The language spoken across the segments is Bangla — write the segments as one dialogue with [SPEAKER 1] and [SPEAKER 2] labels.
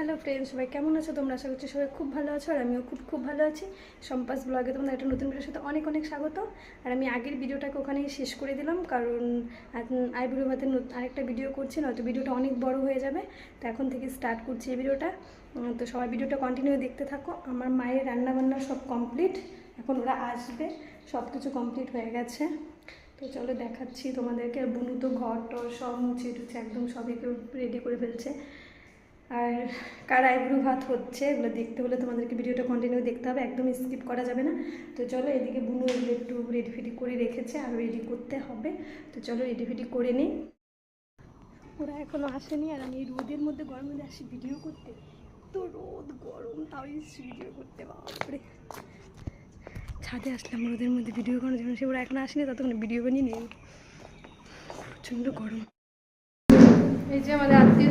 [SPEAKER 1] হ্যালো ফ্রেন্ড সবাই কেমন আছো? তোমরা আশা করছি সবাই খুব ভালো আছো, আর আমিও খুব খুব ভালো আছি। সম্পাস ব্লগে তোমাদের একটা নতুন ভিডিওর সাথে অনেক অনেক স্বাগত। আর আমি আগের ভিডিওটাকে ওখানেই শেষ করে দিলাম, কারণ আইব্রো ভাতে আরেকটা ভিডিও করছি, নয়তো ভিডিওটা অনেক বড় হয়ে যাবে, তো এখন থেকে স্টার্ট করছি এই ভিডিওটা। তো সবাই ভিডিওটা কন্টিনিউ দেখতে থাকো। আমার মায়ের রান্না বান্না সব কমপ্লিট এখন ওরা আসবে সব কিছু কমপ্লিট হয়ে গেছে। তো চলো দেখাচ্ছি তোমাদেরকে বুনু তো ঘর টর সব মুছে টুছে একদম সবই রেডি করে ফেলছে। আর কার আইব্রু ভাত হচ্ছে এগুলো দেখতে হলে তোমাদেরকে ভিডিওটা কন্টিনিউ দেখতে হবে, একদম স্কিপ করা যাবে না। তো চলো এদিকে বুনু এগুলো একটু রেডি ফেডি করে রেখেছে, আর রেডি করতে হবে। তো চলো রেডি ফেডি করে নিই। ওরা এখনও আসেনি আর আমি রোদের মধ্যে গরমের মধ্যে আসি ভিডিও করতে। তো রোদ, গরম, তাও ভিডিও করতে, বাপরে। ছাদে আসলাম রোদের মধ্যে ভিডিও করার জন্য, সে ওরা এখন আসেনি, ততক্ষণ ভিডিও বানিয়ে নিই প্রচণ্ড গরম। এই যে আমাদের আত্মীয়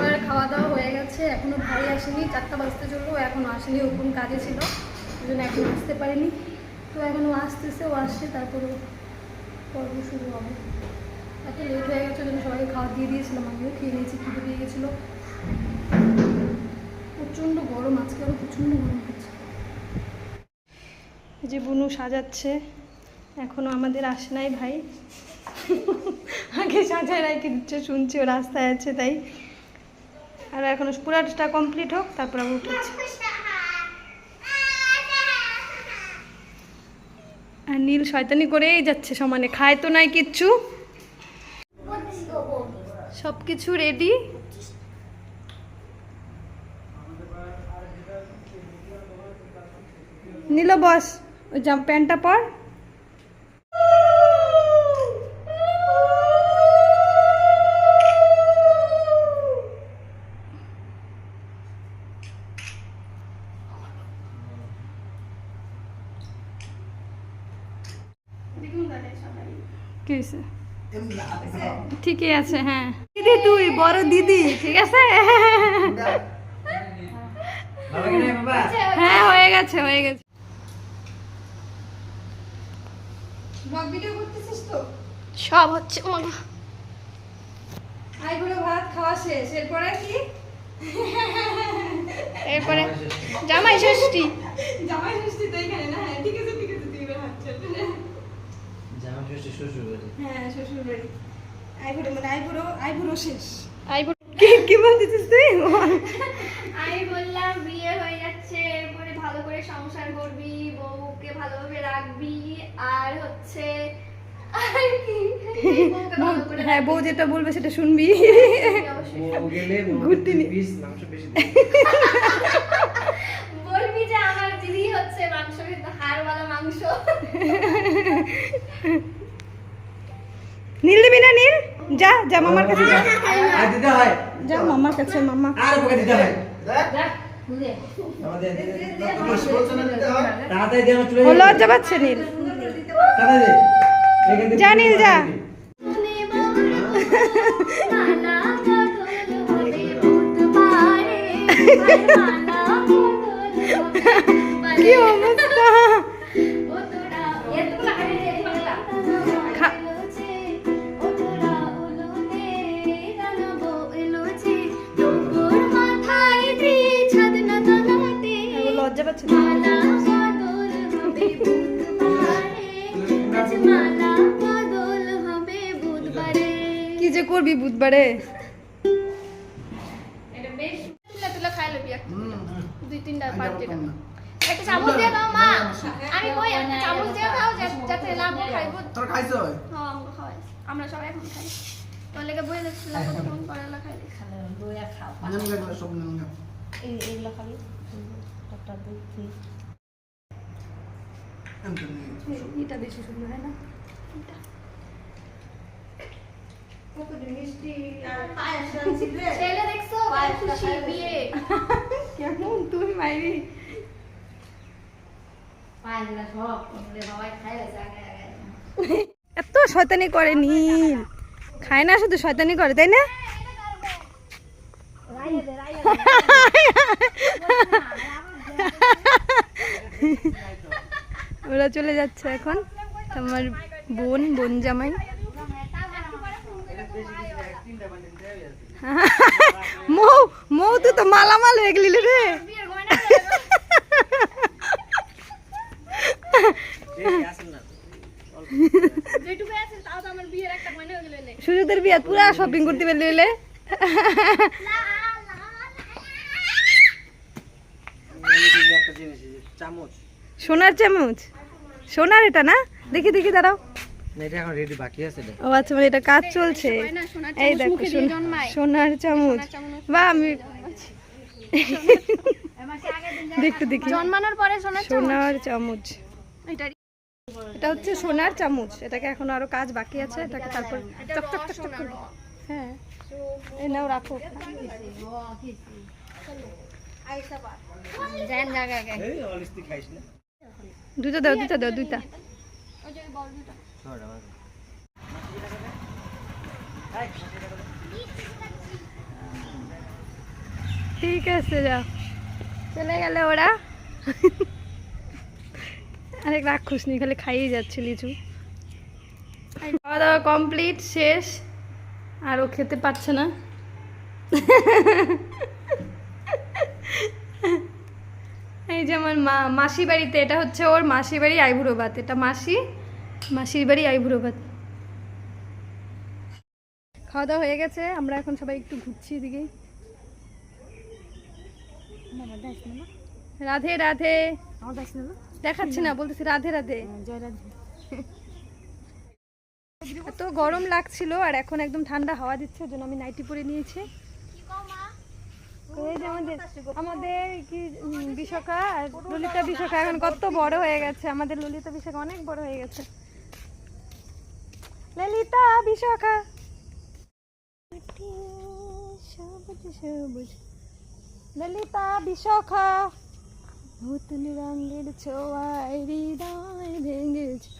[SPEAKER 1] সবার খাওয়া দাওয়া হয়ে গেছে। এখনও ভাই আসেনি। চারটা বাজতে চলল এখনও আসেনি। ও কোন কাজে ছিল। ওই জন্য এখনও আসতে পারেনি। তো এখনও আসতেছে, ও আসছে, তারপরে পর্ব শুরু হবে। এত লেট হয়ে গেছে জন্য সবাইকে খাওয়া দিয়ে দিয়েছিলাম আমিও। খেয়ে নিয়েছি, খিদে পেয়ে গেছিল। প্রচণ্ড গরম, আজকে আরও প্রচণ্ড গরম হচ্ছে যে বুনু সাজাচ্ছে, এখনও আমাদের আসে নাই ভাই। আগে সাজায় রেখে দিচ্ছে, শুনছি ও রাস্তায় আছে, তাই আর এখনও পুরাটা কমপ্লিট হোক, তারপর আবার উঠেছি আর নীল শয়তানি করেই যাচ্ছে সমানে, খায় তো নাই কিচ্ছু। সব কিছু রেডি নীল বস, ওই জাম প্যান্টটা পর। কি হয়েছে ঠিকই আছে হ্যাঁ। দিদি তুই বড় দিদি। ঠিক আছে? হ্যাঁ হয়ে গেছে হয়ে গেছে। সব হচ্ছে আইগুলো ভাত খাওয়া শেষ। এরপরে কি? এরপরে জামাই ষষ্ঠী। জামাই ষষ্ঠী তো এখানে না হ্যাঁ ঠিক আছে ঠিক আছে তুই এবার হাত চল
[SPEAKER 2] জামা ষষ্ঠী শ্বশুর বাড়ি
[SPEAKER 1] হ্যাঁ শ্বশুর বাড়ি আইবুড়ো মানে আইবুড়ো আইবুড়ো শেষ। আইবুড়ো। কি কি বলতেছিস তুই?
[SPEAKER 3] আমি বললাম বিয়ে হয়ে যাচ্ছে এরপরে ভালো করে সংসার করবি বউকে ভালোভাবে রাখবি আর হচ্ছে আর কি? বউকে ভালো করে
[SPEAKER 1] হ্যাঁ বউ যেটা বলবে সেটা শুনবি।
[SPEAKER 3] অবশ্যই।
[SPEAKER 1] ঘুরতে।
[SPEAKER 3] বলবি যে আমার দিদি হচ্ছে মাংস কিন্তু হাড়ওয়ালা মাংস।
[SPEAKER 1] নীল দিবি না নীল? যা যা মামার কাছে যা।
[SPEAKER 2] হয়।
[SPEAKER 1] যা মামার কাছে মামা।
[SPEAKER 2] আর ওকে দিতে হয়।
[SPEAKER 1] লজ্জা পাচ্ছে নীল। যা নীল, যা। কি অবস্থা?
[SPEAKER 3] বুধবারে।
[SPEAKER 1] কি যে করবি বুধবারে?
[SPEAKER 3] খাই দুই তিনটা পাঁচটা একটা চামচ দিয়ে দাও মা। আমি কই একটা চামচ দিয়ে দাও যাতে লাভ খাইব।
[SPEAKER 4] তোর খাইছো?
[SPEAKER 3] হ্যাঁ আমরা আমরা সবাই এখন খাই। তোর লেগে বই পরে এলা খাই
[SPEAKER 4] নেম গেল সব নেম গেল
[SPEAKER 1] এটা বেশি সুন্দর হয় না? কেমন তুই মাইরি? এত শয়তানি করে নীল। খায় না শুধু শয়তানি করে তাই না ওরা চলে যাচ্ছে এখন। আমার বোন বোন জামাই। মৌ মৌ তুই তো মালামাল হয়ে গেলি রে। সুযোগের বিয়ে পুরা শপিং করতে পারলে
[SPEAKER 2] একটা জিনিস এই যে চামচ
[SPEAKER 1] সোনার চামচ? সোনার এটা না? দেখি দেখি দাঁড়াও।
[SPEAKER 2] না এটা এখন রেডি বাকি আছে এটা
[SPEAKER 1] ও আচ্ছা মানে এটা কাজ চলছে।
[SPEAKER 3] সোনার
[SPEAKER 1] এই দেখো সোনার চামচ। বা আমি দেখতে দেখি।
[SPEAKER 3] জন্মানোর পরে সোনার চামচ। এটা
[SPEAKER 1] হচ্ছে সোনার চামচ। এটাকে এখন আরও কাজ বাকি আছে। এটাকে তারপর হ্যাঁ। এই নাও রাখো।
[SPEAKER 3] জায়গা আগে
[SPEAKER 2] এই অলিস্তি খাইস না
[SPEAKER 1] দুইটা দাও দুইটা দাও দুইটা। ঠিক আছে যাও। চলে গেলে ওরা। আরেক রাক্ষস নি খালি খাইয়ে যাচ্ছে লিচু। খাওয়া দাওয়া কমপ্লিট শেষ। আর ও খেতে পারছে না এই যে আমার মা মাসি বাড়িতে এটা হচ্ছে ওর মাসি বাড়ি আইবুড়ো ভাত এটা মাসি মাসির বাড়ি আইবুড়ো ভাত খাওয়া দাওয়া হয়ে গেছে আমরা এখন সবাই একটু ঘুরছি এদিকে। রাধে রাধে। দেখাচ্ছি না বলতেছি রাধে রাধে। এত গরম লাগছিল আর এখন একদম ঠান্ডা হাওয়া দিচ্ছে ওই জন্য আমি নাইটি পরে নিয়েছি। আমাদের আমাদের কি বিশাখা ললিতা বিশাখা এখন কত বড় হয়ে গেছে। আমাদের ললিতা বিশাখা অনেক বড় হয়ে গেছে। ললিতা বিশাখা। ললিতা বিশাখা। নতুন রঙের ছোঁয়ায় হৃদয় ভেঙেছে।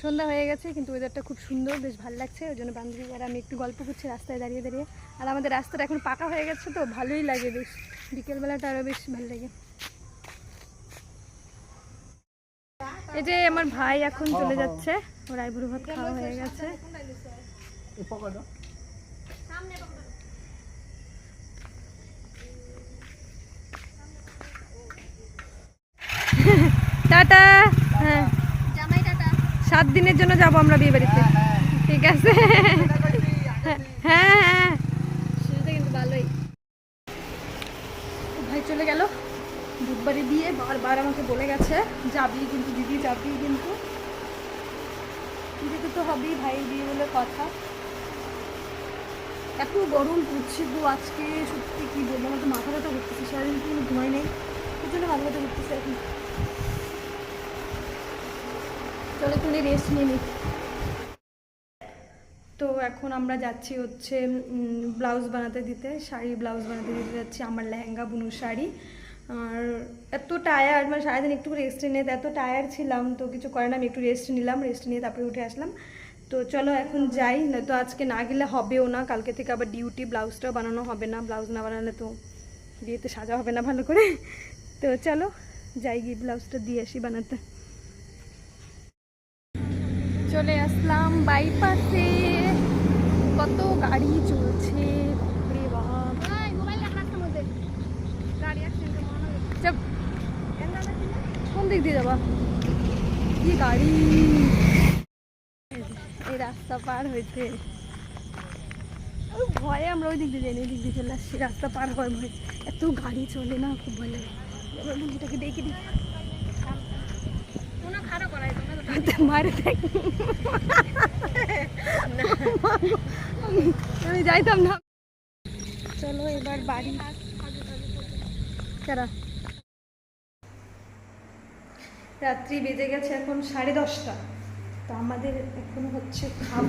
[SPEAKER 1] সন্ধ্যা হয়ে গেছে কিন্তু ওয়েদারটা খুব সুন্দর বেশ ভালো লাগছে। ওই জন্য বান্ধবী আর আমি একটু গল্প করছি রাস্তায় দাঁড়িয়ে দাঁড়িয়ে। আর আমাদের রাস্তাটা এখন পাকা হয়ে গেছে তো ভালোই লাগে বেশ। বিকেলবেলাটা আরও বেশ ভালো লাগে। এই যে আমার ভাই এখন চলে যাচ্ছে ওর আইবুড়ো ভাত খাওয়া হয়ে গেছে। টাটা। হ্যাঁ। সাত দিনের জন্য যাব আমরা বিয়ে বাড়িতে। ঠিক আছে। হ্যাঁ হ্যাঁ।
[SPEAKER 3] কিন্তু ভালোই।
[SPEAKER 1] ভাই চলে গেল। বুধবারে বিয়ে বারবার আমাকে বলে গেছে যাবি কিন্তু দিদি যাবি কিন্তু। যেতে তো হবেই ভাই বিয়ে বলে কথা। এত গরম পড়ছে গো আজকে সত্যি কি বলব? আমার তো মাথা ব্যথা করতেছে সারাদিন কিন্তু ঘুমাই নেই। ওই জন্য মাথা ব্যথা করতেছে এখন। চলো একটু রেস্ট নিয়ে নিই। তো এখন আমরা যাচ্ছি হচ্ছে ব্লাউজ বানাতে দিতে, শাড়ি ব্লাউজ বানাতে দিতে যাচ্ছি আমার লেহেঙ্গা বুনো শাড়ি। আর এত টায়ার্ড মানে সারাদিন একটু রেস্ট নিয়ে, এত টায়ার্ড ছিলাম, তো কিছু করে না আমি একটু রেস্ট নিলাম রেস্ট নিয়ে তারপরে উঠে আসলাম। তো চলো এখন যাই নয়তো আজকে না গেলে হবেও না, কালকে থেকে আবার ডিউটি ব্লাউজটাও বানানো হবে না ব্লাউজ না বানালে তো বিয়েতে সাজা হবে না ভালো করে। তো চলো যাই গিয়ে ব্লাউজটা দিয়ে আসি বানাতে। চলে আসলাম বাইপাসে কত গাড়ি চলছে কোন দিক দিয়ে যাবা? কি গাড়ি? এই রাস্তা পার হয়েছে ভয়ে আমরা ওই দিক দিয়ে যাই দিক দিয়ে চলে আসছি। রাস্তা পার হওয়ার ভয়। এত গাড়ি চলে না খুব ভয় লাগে। এবার বন্ধুটাকে ডেকে দিই।
[SPEAKER 3] কোনো খারাপ করাই তোমরা
[SPEAKER 1] আমি যাইতাম না চলো এবার বাড়ি রাত্রি বেজে গেছে এখন সাড়ে দশটা। তো আমাদের এখন হচ্ছে খাব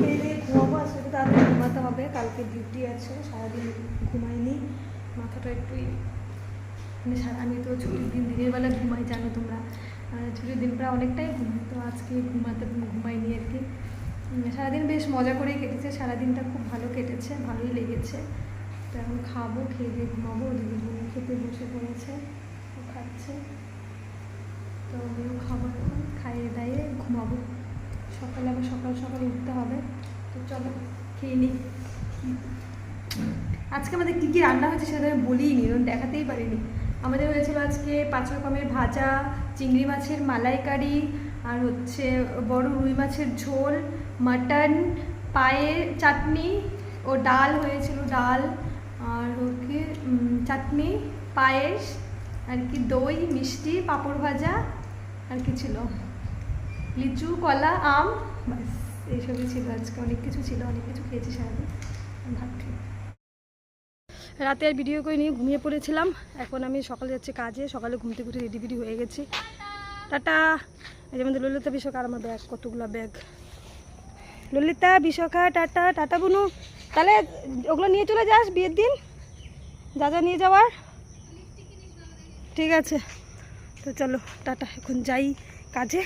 [SPEAKER 1] খেয়ে ঘুমাবো তাড়াতাড়ি ঘুমাতে হবে। কালকে ডিউটি আছে, সারাদিন ঘুমাইনি। মাথাটা একটু মানে আমি তো ছুটির দিন দিনের বেলা ঘুমাই, জানো তোমরা। ছুটির দিন প্রায় অনেকটাই ঘুমাই তো আজকে ঘুমাতে ঘুমাইনি আর কি। সারাদিন বেশ মজা করেই কেটেছে, সারাদিনটা খুব ভালো কেটেছে, ভালোই লেগেছে। তো এখন খাব, খেয়ে দিয়ে ঘুমাবো দিদি বোন খেতে বসে পড়েছে খাচ্ছে। তো আমিও খাব এখন, খাইয়ে দাইয়ে ঘুমাবো। সকালে আবার সকাল সকাল উঠতে হবে, তো চলো খেয়ে নিই। আজকে আমাদের কী কী রান্না হয়েছে সেটা আমি বলিনি এরকম দেখাতেই পারিনি। আমাদের হয়েছিল আজকে পাঁচ রকমের ভাজা চিংড়ি মাছের মালাইকারি আর হচ্ছে বড় রুই মাছের ঝোল মাটন পায়ের চাটনি ও ডাল হয়েছিল ডাল আর উম, চাটনি পায়েস আর কি দই মিষ্টি পাঁপড় ভাজা আর কি ছিল? লিচু কলা আম ব্যাস এইসবই ছিল আজকে। অনেক কিছু ছিল অনেক কিছু খেয়েছি সারাদিন। ভাত খেয়ে রাতে আর ভিডিও করে নিয়ে ঘুমিয়ে পড়েছিলাম। এখন আমি সকালে যাচ্ছি কাজে, সকালে ঘুমতে উঠে রেডি ফেডি হয়ে গেছি। টাটা। এই ললিতা বিশাখা আর আমার ব্যাগ কতগুলো bag Lalita Vishakha, tata tata বুনু। তাহলে ওগুলো নিয়ে চলে যাস বিয়ের দিন। যা যা নিয়ে যাওয়ার। ঠিক আছে। তো চলো, টাটা। এখন যাই কাজে।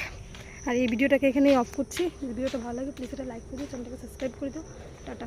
[SPEAKER 1] আর এই ভিডিওটাকে এখানেই অফ করছি। ভিডিওটা ভালো লাগে প্লিজ এটা লাইক করে দিও চ্যানেলটাকে সাবস্ক্রাইব করে দিও। টাটা।